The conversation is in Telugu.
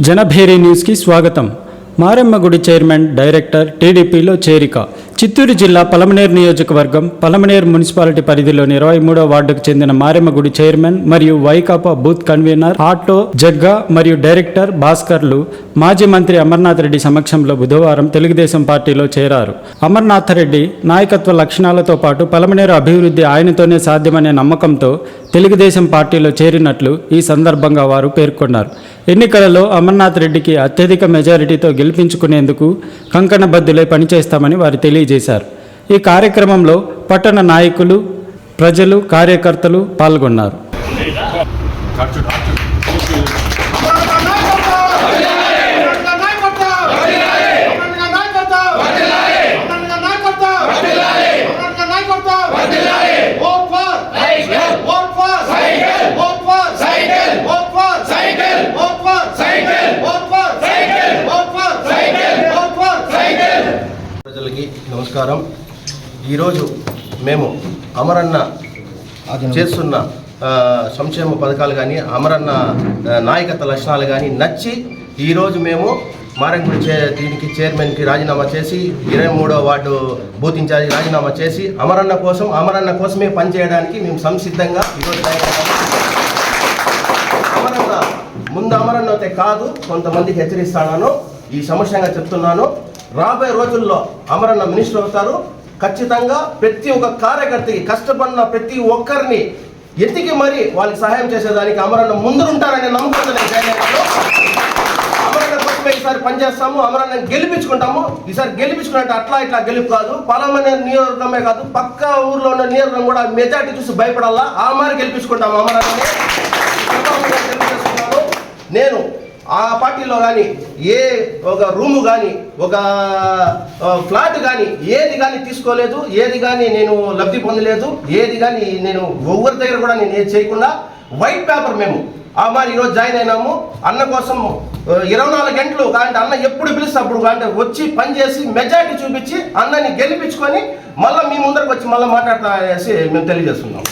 జనభేరి న్యూస్కి స్వాగతం. మారెమ్మగుడి చైర్మన్ డైరెక్టర్ టీడీపీలో చేరిక. చిత్తూరు జిల్లా పలమనేరు నియోజకవర్గం పలమనేరు మున్సిపాలిటీ పరిధిలోని ఇరవై మూడో వార్డుకు చెందిన మారెమ్మ గుడి చైర్మన్ మరియు Vaikapa booth convenor auto Jagga మరియు డైరెక్టర్ భాస్కర్లు మాజీ మంత్రి అమర్నాథ్ రెడ్డి సమక్షంలో బుధవారం తెలుగుదేశం పార్టీలో చేరారు. అమర్నాథ్ రెడ్డి నాయకత్వ లక్షణాలతో పాటు పలమనేరు అభివృద్ధి ఆయనతోనే సాధ్యమనే నమ్మకంతో తెలుగుదేశం పార్టీలో చేరినట్లు ఈ సందర్భంగా వారు పేర్కొన్నారు. ఎన్నికలలో అమర్నాథ్ రెడ్డికి అత్యధిక మెజారిటీతో గెలిపించుకునేందుకు కంకణబద్దులై పనిచేస్తామని వారు తెలియజేశారు. ఈ కార్యక్రమంలో పట్టణ నాయకులు ప్రజలు కార్యకర్తలు పాల్గొన్నారు. నమస్కారం. ఈరోజు మేము అమరన్న చేస్తున్న సంక్షేమ పథకాలు కానీ అమరన్న నాయకత్వ లక్షణాలు కానీ నచ్చి ఈరోజు మేము మారంగుడి చే దీనికి చైర్మన్కి రాజీనామా చేసి ఇరవై మూడో వార్డు బూత్ ఇన్ఛార్జి రాజీనామా చేసి అమరన్న కోసం అమరన్న కోసమే పనిచేయడానికి మేము సంసిద్ధంగా ఈరోజు అమరన్న ముందు అమరన్న అయితే కాదు కొంతమందికి హెచ్చరిస్తాను ఈ సమస్యంగా చెప్తున్నాను. రాబోయే రోజుల్లో అమరన్న మినిస్టర్ అవుతారు. ఖచ్చితంగా ప్రతి ఒక్క కార్యకర్తకి కష్టపడిన ప్రతి ఒక్కరిని ఎతికి మరి వాళ్ళకి సహాయం చేసేదానికి అమరన్న ముందుంటారనే నమ్మకం నేను అమరన్న కోసమే ఈసారి పనిచేస్తాము. అమరన్న గెలిపించుకుంటాము. ఈసారి గెలిపించుకున్నట్టు అట్లా ఇట్లా గెలుపు కాదు. పలామనే నియోజకమే కాదు. పక్క ఊర్లో ఉన్న నియోజకం కూడా మెజార్టీ చూసి భయపడాలా? ఆ మరి గెలిపించుకుంటాము అమరన్నని. నేను ఆ పార్టీలో కానీ ఏ ఒక రూము కానీ ఒక ఫ్లాట్ కానీ ఏది కానీ తీసుకోలేదు ఏది కానీ నేను లబ్ధి పొందలేదు ఏది కానీ నేను ఎవరి దగ్గర కూడా నేను ఏది చేయకుండా వైట్ పేపర్ మేము. ఆ మరి ఈరోజు జాయిన్ అయినాము. అన్న కోసం ఇరవై నాలుగు గంటలు కానీ అన్న ఎప్పుడు పిలిస్తే అప్పుడు అంటే వచ్చి పని చేసి మెజారిటీ చూపించి అన్నని గెలిపించుకొని మళ్ళీ మీ ముందరకు వచ్చి మళ్ళీ మాట్లాడతా అనేసి మేము తెలియజేస్తున్నాం.